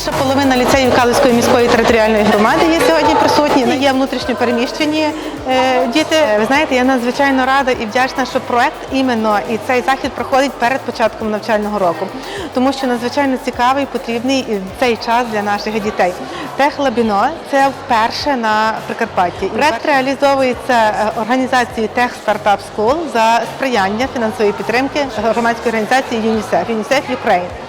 Більша половина ліцеїв Калицької міської територіальної громади є сьогодні присутні. Є внутрішньо переміщені е, діти. Ви знаєте, я надзвичайно рада і вдячна, що проект іменно і цей захід проходить перед початком навчального року, тому що надзвичайно цікавий, потрібний цей час для наших дітей. Техлабіно це вперше на Прикарпатті. Проект реалізовується е, організацією Тех Стартап School за сприяння фінансової підтримки громадської організації ЮНІСЕФ ЮНІСЕФ Ukraine.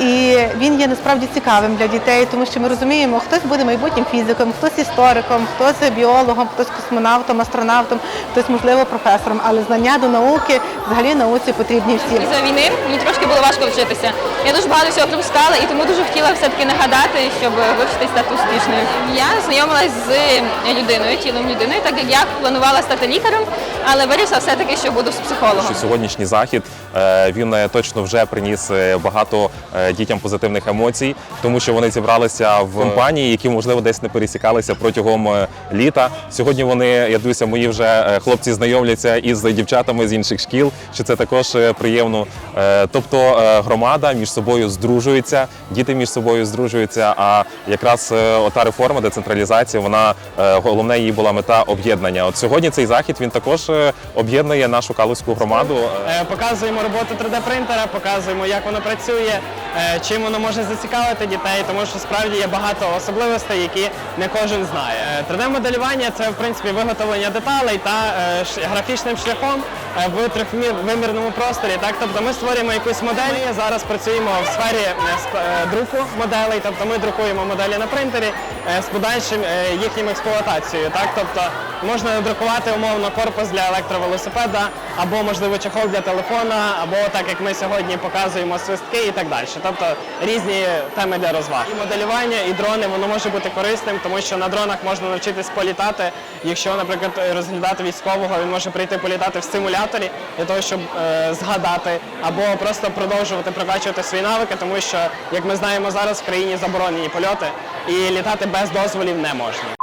І він є насправді цікавим для дітей, тому що ми розуміємо, хтось буде майбутнім фізиком, хтось істориком, хтось біологом, хтось космонавтом, астронавтом, хтось можливо професором. Але знання до науки взагалі науці потрібні всім. Після війни мені трошки було важко вчитися. Я дуже багато всього пропускала і тому дуже хотіла все-таки нагадати, щоб вивчити стати успішною. Я знайомилась з людиною, тілом людини, так як я планувала стати лікарем, але вирішила все-таки, що буду з психологом. що сьогоднішній захід е, він е, точно вже приніс е, багато дітям позитивних емоцій, тому що вони зібралися в компанії, які можливо десь не пересікалися протягом е, літа. Сьогодні вони, я дивлюся, мої вже е, хлопці знайомляться із дівчатами з інших шкіл, що це також е, приємно. Е, Тобто е, громада між собою здружується, діти між собою здружуються. А якраз е, ота реформа, децентралізація, вона е, головне її була мета об'єднання. От сьогодні цей захід він також е, об'єднує нашу калузьку громаду. Е, Е, Показуємо роботу 3D-принтера, показуємо, як воно працює, е, чим воно може зацікавити дітей, тому що справді є багато особливостей, які не кожен знає. Е, 3D-моделювання це в принципі виготовлення деталей та е, графічним шляхом е, в трьохвимірному просторі. Так, тобто ми створюємо якусь модель. Зараз працюємо в сфері е, е, друку моделей, тобто ми друкуємо моделі на принтері е, з подальшим е, їхнім експлуатацією. Так, тобто можна друкувати умовно корпус для електровелосипеда або можливо чехол для телефона, або так як ми сьогодні показуємо свистки і так далі. Тобто різні теми для розваг. І моделювання, і дрони воно може бути корисним, тому що на дронах можна навчитись політати. Якщо, наприклад, розглядати військового, він може прийти політати в симуляторі для того, щоб е, згадати, або просто продовжувати прокачувати свої навики, тому що, як ми знаємо, зараз в країні заборонені польоти і літати без дозволів не можна.